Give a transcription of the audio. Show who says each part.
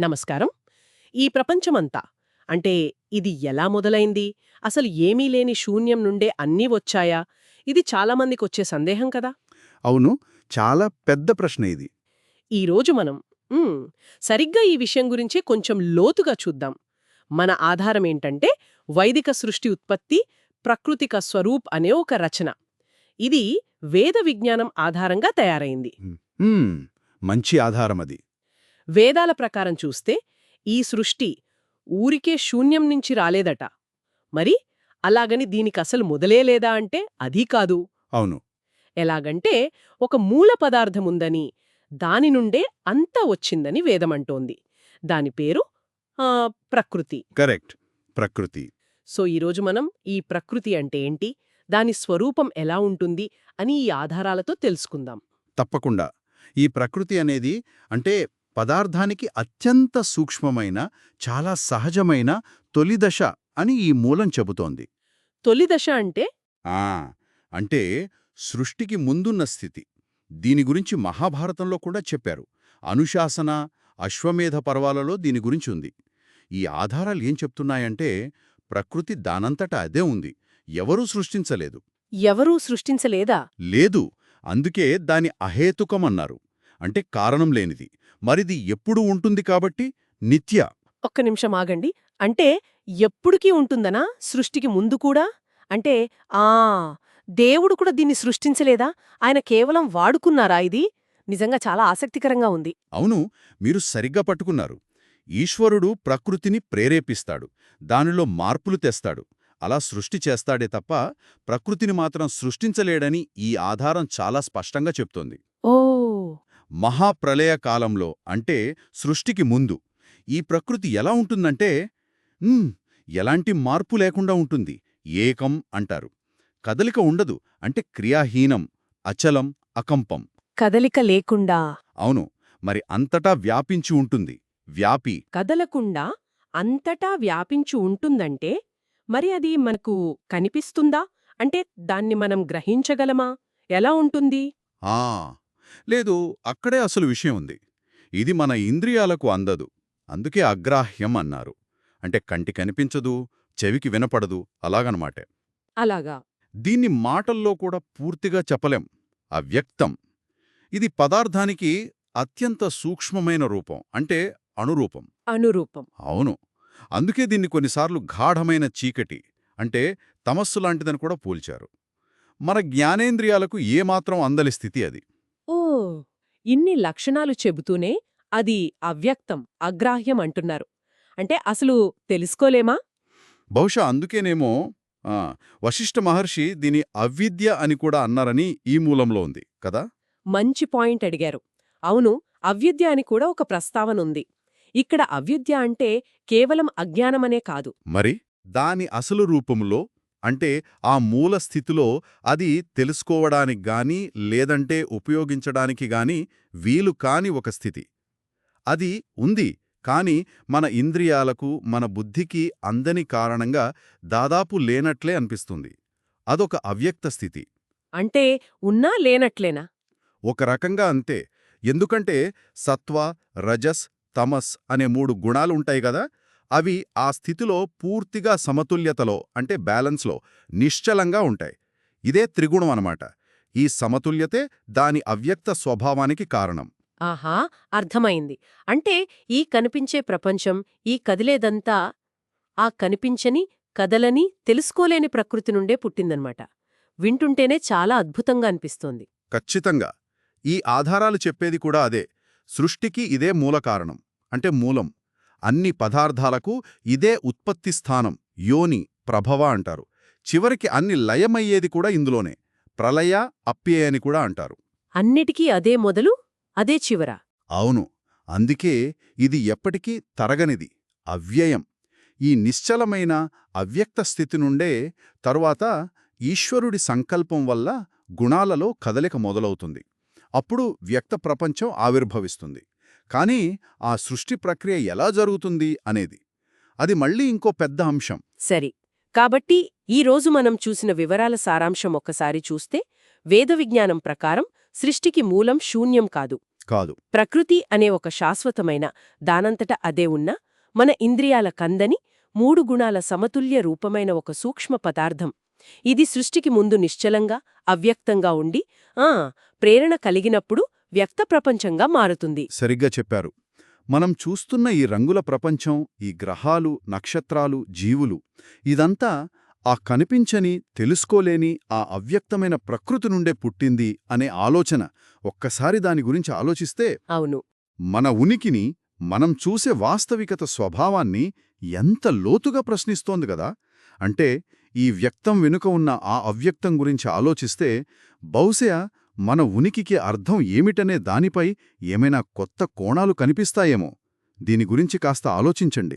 Speaker 1: నమస్కారం. ఈ ప్రపంచమంతా అంటే ఇది ఎలా మొదలైంది? అసలు ఏమీ లేని శూన్యం నుండే అన్నీ వచ్చాయా? ఇది చాలామందికొచ్చే సందేహం కదా?
Speaker 2: అవును. చాలా పెద్ద ప్రశ్న ఇది.
Speaker 1: ఈరోజు మనం సరిగ్గా ఈ విషయం గురించి కొంచెం లోతుగా చూద్దాం. మన ఆధారం ఏంటంటే వైదిక సృష్టి ఉత్పత్తి ప్రకృతిక స్వరూప్ అనే ఒక రచన. ఇది వేద విజ్ఞానం ఆధారంగా తయారైంది.
Speaker 2: హ్మ్, మంచి ఆధారం అది
Speaker 1: వేదాల ప్రకారం చూస్తే ఈ సృష్టి ఊరికే శూన్యం నుంచి రాలేదట. మరి అలాగని దీనికసలు మొదలే లేదా అంటే అదీ కాదు.
Speaker 2: అవును.
Speaker 1: ఎలాగంటే ఒక మూల పదార్థముందని దాని నుండే అంతా వచ్చిందని వేదమంటోంది దాని పేరు ప్రకృతి.
Speaker 2: కరెక్ట్. ప్రకృతి.
Speaker 1: సో ఈరోజు మనం ఈ ప్రకృతి అంటే ఏంటి? దాని స్వరూపం ఎలా ఉంటుంది? అని ఈ ఆధారాలతో తెలుసుకుందాం.
Speaker 2: తప్పకుండా. ఈ ప్రకృతి అనేది అంటే పదార్థానికి అత్యంత సూక్ష్మమైన చాలా సహజమైన తొలి దశ అని ఈ మూలం చెబుతోంది.
Speaker 1: తొలి దశ అంటే?
Speaker 2: ఆ! అంటే సృష్టికి ముందున్న స్థితి. దీని గురించి మహాభారతంలో కూడా చెప్పారు. అనుశాసన అశ్వమేధ పర్వాలలో దీని గురించి ఉంది. ఈ ఆధారాలు ఏం చెప్తున్నాయంటే ప్రకృతి దానంతటా అదే ఉంది. ఎవరూ సృష్టించలేదు.
Speaker 1: ఎవరూ సృష్టించలేదా?
Speaker 2: లేదు. అందుకే దాని అహేతుకమన్నారు. అంటే కారణం లేనిది. మరిది ఎప్పుడు ఉంటుంది కాబట్టి నిత్య.
Speaker 1: ఒక్క నిమిషం ఆగండి. అంటే ఎప్పుడుకీ ఉంటుందనా? సృష్టికి ముందు కూడా? అంటే ఆ దేవుడు కూడా దీన్ని సృష్టించలేదా? ఆయన కేవలం వాడుకున్నారా ఇది? నిజంగా చాలా ఆసక్తికరంగా ఉంది.
Speaker 2: అవును మీరు సరిగ్గా పట్టుకున్నారు. ఈశ్వరుడు ప్రకృతిని ప్రేరేపిస్తాడు. దానిలో మార్పులు తెస్తాడు. అలా సృష్టి చేస్తాడే తప్ప ప్రకృతిని మాత్రం సృష్టించలేడని ఈ ఆధారం చాలా స్పష్టంగా చెప్తోంది.
Speaker 1: ఓ
Speaker 2: మహాప్రళయ కాలంలో అంటే సృష్టికి ముందు ఈ ప్రకృతి ఎలా ఉంటుందంటే ఎలాంటి మార్పు లేకుండా ఉంటుంది ఏకం అంటారు. కదలిక ఉండదు అంటే క్రియాహీనం అచలం అకంపం.
Speaker 1: కదలిక లేకుండా?
Speaker 2: అవును మరి అంతటా వ్యాపించి ఉంటుంది వ్యాపి.
Speaker 1: కదలకుండా అంతటా వ్యాపించి ఉంటుందంటే మరి అది మనకు కనిపిస్తుందా? అంటే దాన్ని మనం గ్రహించగలమా? ఎలా ఉంటుంది?
Speaker 2: ఆ లేదు అక్కడే అసలు విషయం ఉంది. ఇది మన ఇంద్రియాలకు అందదు. అందుకే అగ్రాహ్యం అన్నారు. అంటే కంటి కనిపించదు చెవికి వినపడదు అలాగనమాటే.
Speaker 1: అలాగా.
Speaker 2: దీన్ని మాటల్లో కూడా పూర్తిగా చెప్పలేం. అవ్యక్తం. ఇది పదార్థానికి అత్యంత సూక్ష్మమైన రూపం. అంటే అణురూపం
Speaker 1: అనురూపం.
Speaker 2: అవును. అందుకే దీన్ని కొన్నిసార్లు గాఢమైన చీకటి అంటే తమస్సు లాంటిదని కూడా పోల్చారు. మన జ్ఞానేంద్రియాలకు ఏమాత్రం అందలి స్థితి అది.
Speaker 1: ఇన్ని లక్షణాలు చెబుతూనే అది అవ్యక్తం అగ్రాహ్యం అంటున్నారు. అంటే అసలు తెలుసుకోలేమా?
Speaker 2: బహుశా అందుకేనేమో ఆ, వశిష్ఠ మహర్షి దీని అవిద్య అని కూడా అన్నారని ఈ మూలంలో ఉంది కదా?
Speaker 1: మంచి పాయింట్ అడిగారు. అవును అవ్యుద్య అని కూడా ఒక ప్రస్తావనుంది ఇక్కడ అవ్యుద్య అంటే కేవలం అజ్ఞానమనే కాదు.
Speaker 2: మరి దాని అసలు రూపంలో అంటే ఆ మూల స్థితిలో అది తెలుసుకోవడానికి గాని లేదంటే ఉపయోగించడానికి గాని వీలు కాని ఒక స్థితి. అది ఉంది కాని మన ఇంద్రియాలకు మన బుద్ధికి అందని కారణంగా దాదాపు లేనట్లే అనిపిస్తుంది. అదొక అవ్యక్త స్థితి.
Speaker 1: అంటే ఉన్నా లేనట్లేనా?
Speaker 2: ఒక రకంగా అంతే. ఎందుకంటే సత్వ రజస్ తమస్ అనే మూడు గుణాలు ఉంటాయి కదా అవి ఆ స్థితిలో పూర్తిగా సమతుల్యతలో అంటే బ్యాలెన్స్లో నిశ్చలంగా ఉంటాయి. ఇదే త్రిగుణం అన్నమాట. ఈ సమతుల్యతే దాని అవ్యక్త స్వభావానికి కారణం.
Speaker 1: ఆహా! అర్థమైంది. అంటే ఈ కనిపించే ప్రపంచం ఈ కదిలేదంతా ఆ కనిపించని కదలని తెలుసుకోలేని ప్రకృతి నుండే పుట్టిందన్నమాట. వింటుంటేనే చాలా అద్భుతంగా అనిపిస్తోంది.
Speaker 2: ఖచ్చితంగా. ఈ ఆధారాలు చెప్పేది కూడా అదే. సృష్టికి ఇదే మూల కారణం అంటే మూలం. అన్ని పదార్థాలకు ఇదే ఉత్పత్తి స్థానం యోని ప్రభవ అంటారు. చివరికి అన్ని లయమయ్యేది కూడా ఇందులోనే ప్రళయ అప్యయ అని కూడా అంటారు.
Speaker 1: అన్నిటికీ అదే మొదలు అదే చివర.
Speaker 2: అవును అందుకే ఇది ఎప్పటికీ తరగనిది అవ్యయం. ఈ నిశ్చలమైన అవ్యక్త స్థితి నుండే తరువాత ఈశ్వరుడి సంకల్పం వల్ల గుణాలలో కదలిక మొదలవుతుంది. అప్పుడు వ్యక్త ప్రపంచం ఆవిర్భవిస్తుంది. కానీ ఆ సృష్టి ప్రక్రియ ఎలా జరుగుతుంది అనేది. అది మళ్ళీ ఇంకో పెద్ద అంశం.
Speaker 1: సరి. కాబట్టి ఈ రోజు మనం చూసిన వివరాల సారాంశం ఒక్కసారి చూస్తే వేద విజ్ఞానం ప్రకారం సృష్టికి మూలం శూన్యం కాదు.
Speaker 2: కాదు.
Speaker 1: ప్రకృతి అనే ఒక శాశ్వతమైన దానంతట అదే ఉన్న మన ఇంద్రియాల కందని మూడు గుణాల సమతుల్య రూపమైన ఒక సూక్ష్మ పదార్థం. ఇది సృష్టికి ముందు నిశ్చలంగా అవ్యక్తంగా ఉండి ఆ ప్రేరణ కలిగినప్పుడు వ్యక్త ప్రపంచంగా మారుతుంది.
Speaker 2: సరిగ్గా చెప్పారు. మనం చూస్తున్న ఈ రంగుల ప్రపంచం ఈ గ్రహాలు నక్షత్రాలు జీవులు ఇదంతా ఆ కనిపించని తెలుసుకోలేని ఆ అవ్యక్తమైన ప్రకృతి నుండే పుట్టింది అనే ఆలోచన ఒక్కసారి దాని గురించి ఆలోచిస్తే
Speaker 1: అవును.
Speaker 2: మన ఉనికిని మనం చూసే వాస్తవికత స్వభావాన్ని ఎంత లోతుగా ప్రశ్నిస్తోంది కదా! అంటే ఈ వ్యక్తం వెనుక ఉన్న ఆ అవ్యక్తం గురించి ఆలోచిస్తే బహుశా మన ఉనికికి అర్థం ఏమిటనే దానిపై ఏమైనా కొత్త కోణాలు కనిపిస్తాయేమో. దీని గురించి కాస్త ఆలోచించండి.